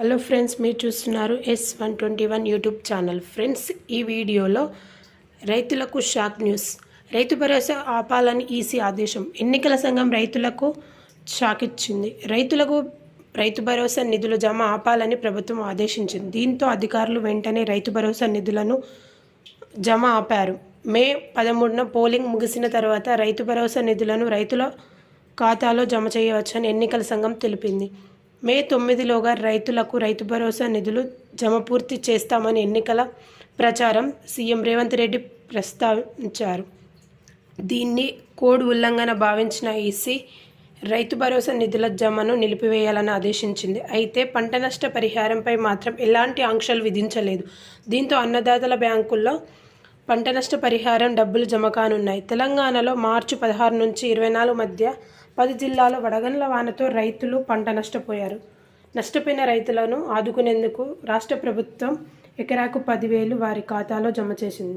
Hello friends మీరు చూస్తున్నారు S one twenty one YouTube channel friends ఈ వీడియోలో రైతులకు షాక్ న్యూస్. రైతు భరోసా ఆపాలని ఈసీ ఆదేశం. ఎన్నికల సంఘం రైతులకు షాక్ ఇచ్చింది. రైతులకు రైతు భరోసా నిధులు జమ ఆపాలని ప్రభుత్వం ఆదేశించింది. దీంతో అధికారులు వెంటనే రైతు భరోసా నిధులను జమ ఆపారు. మే పదమూడున పోలింగ్ ముగిసిన తర్వాత రైతు భరోసా నిధులను రైతుల ఖాతాలో జమ చేయవచ్చని ఎన్నికల సంఘం తెలిపింది. మే తొమ్మిదిలోగా రైతులకు రైతు భరోసా నిధులు జమ పూర్తి చేస్తామని ఎన్నికల ప్రచారం సీఎం రేవంత్ రెడ్డి ప్రస్తావించారు. దీన్ని కోడ్ ఉల్లంఘన భావించిన ఈసీ రైతు భరోసా నిధుల జమను నిలిపివేయాలని ఆదేశించింది. అయితే పంట నష్ట పరిహారంపై మాత్రం ఎలాంటి ఆంక్షలు విధించలేదు. దీంతో అన్నదాతల బ్యాంకుల్లో పంట నష్ట పరిహారం డబ్బులు జమ కానున్నాయి. తెలంగాణలో మార్చి పదహారు నుంచి ఇరవై నాలుగు మధ్య పది జిల్లాలో వడగండ్ల వానతో రైతులు పంట నష్టపోయారు. నష్టపోయిన రైతులను ఆదుకునేందుకు రాష్ట్ర ప్రభుత్వం ఎకరాకు పదివేలు వారి ఖాతాలో జమ చేసింది.